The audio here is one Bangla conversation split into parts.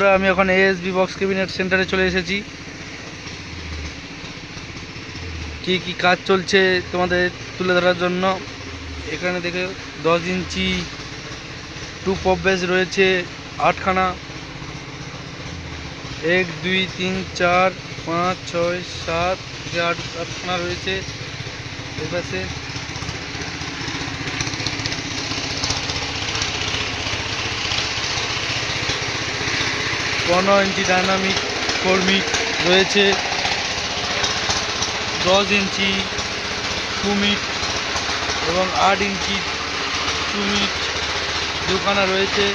বন্ধুরা, আমি এখন এএসবি বক্স ক্যাবিনেট সেন্টারে চলে এসেছি। কি কি কাজ চলছে তোমাদের তুলে ধরার জন্য? এখানে দেখে দশ ইঞ্চি টু পপ বেস রয়েছে, আটখানা। এক, দুই, তিন, চার, পাঁচ, ছয়, সাত আট, আটখানা রয়েছে এর পনেরো ইঞ্চি ডাইনামিক কর্মী রয়েছে, দশ ইঞ্চি টু মিট এবং আট ইঞ্চি টু মিট দুখানা রয়েছে,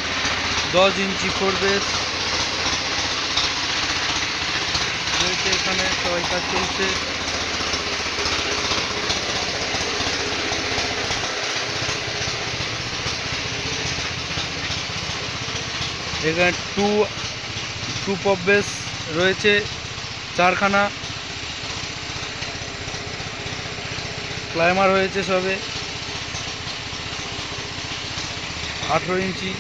দশ ইঞ্চি ফোর বেস রয়েছে এখানে, সবাই কাজ চলছে এখানে টু টু পপ বেস রয়েছে চারখানা। ক্লাইমার হয়েছে সবে। আঠেরো ইঞ্চি।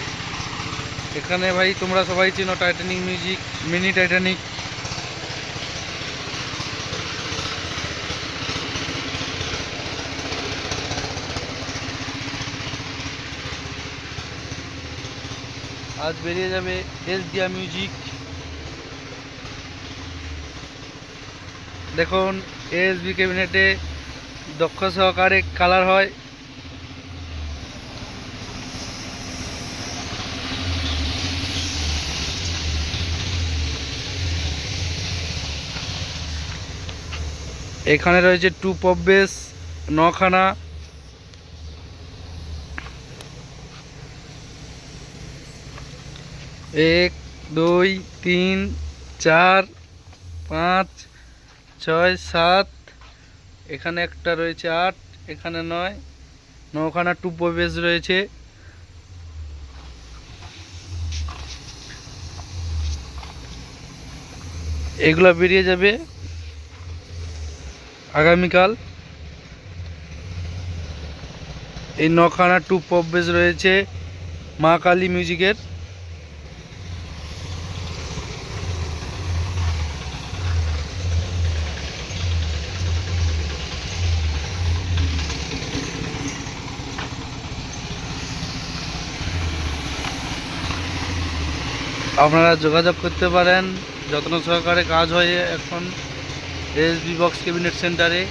এখানে ভাই তোমরা সবাই চেনো টাইটানিক মিউজিক মিনি টাইটানিক আজ বেরিয়ে যাবে এস দিয়া মিউজিক দেখুন এসবি ক্যাবিনেটে দক্ষ সহকারে কালার হয়। এখানে রয়েছে টু পপ বেস নখানা। এক, দুই, তিন, চার, পাঁচ ছয়, সাত, এখানে একটা রয়েছে আট, এখানে নয়, নখানা টু বেস রয়েছে। এগুলো বেরিয়ে যাবে আগামীকাল। এই নখানা টু পপ বেস রয়েছে মা কালী মিউজিকের। আপনারা যোগাযোগ করতে পারেন যত্ন সহকারে কাজ হয় এখন এসবি বক্স ক্যাবিনেট সেন্টারে